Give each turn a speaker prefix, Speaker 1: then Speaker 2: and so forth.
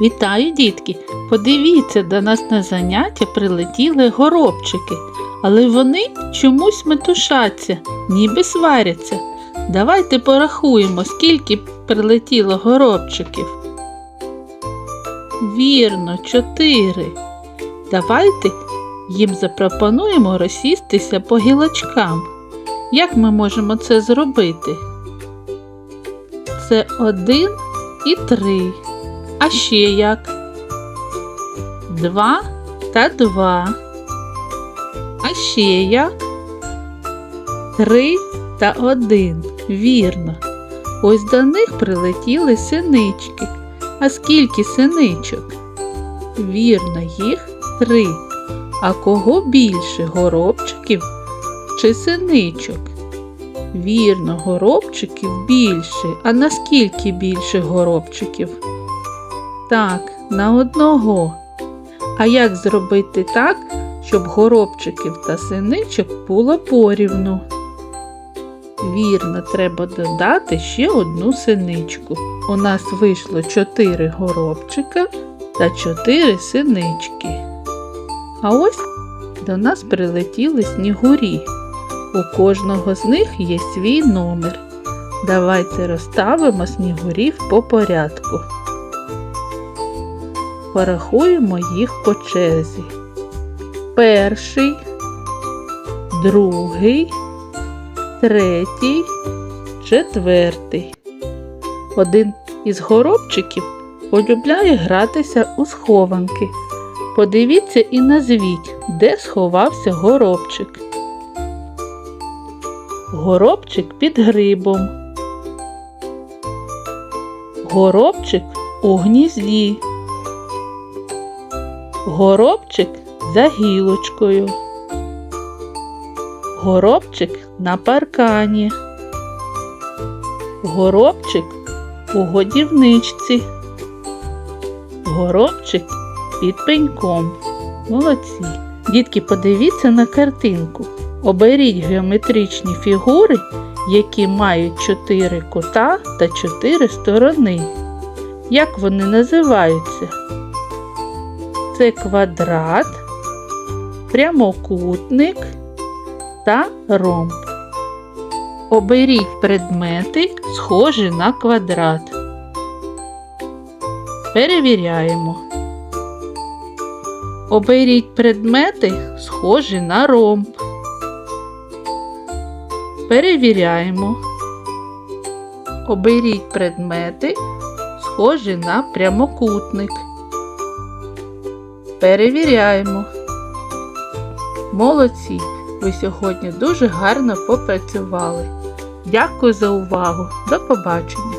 Speaker 1: Вітаю, дітки! Подивіться, до нас на заняття прилетіли горобчики, але вони чомусь метушаться, ніби сваряться. Давайте порахуємо, скільки прилетіло горобчиків. Вірно, чотири. Давайте їм запропонуємо розсістися по гілочкам. Як ми можемо це зробити? Це один і три. А ще як? Два та два. А ще як? Три та один. Вірно. Ось до них прилетіли синички. А скільки синичок? Вірно, їх три. А кого більше горобчиків чи синичок? Вірно, горобчиків більше. А наскільки більше горобчиків? Так, на одного. А як зробити так, щоб горобчиків та синичок було порівну? Вірно, треба додати ще одну синичку. У нас вийшло 4 горобчика та 4 синички. А ось до нас прилетіли снігурі. У кожного з них є свій номер. Давайте розставимо снігурів по порядку. Порахуємо їх по черзі. Перший, другий, третій, четвертий. Один із горобчиків полюбляє гратися у схованки. Подивіться і назвіть, де сховався горобчик. Горобчик під грибом. Горобчик у гнізді. Горобчик за гілочкою. Горобчик на паркані. Горобчик у годівничці. Горобчик під пеньком. Молодці. Дітки, подивіться на картинку. Оберіть геометричні фігури, які мають чотири кута та чотири сторони. Як вони називаються? Це квадрат, прямокутник та ромб. Оберіть предмети, схожі на квадрат. Перевіряємо. Оберіть предмети, схожі на ромб. Перевіряємо. Оберіть предмети, схожі на прямокутник. Перевіряємо. Молодці! Ви сьогодні дуже гарно попрацювали. Дякую за увагу. До побачення!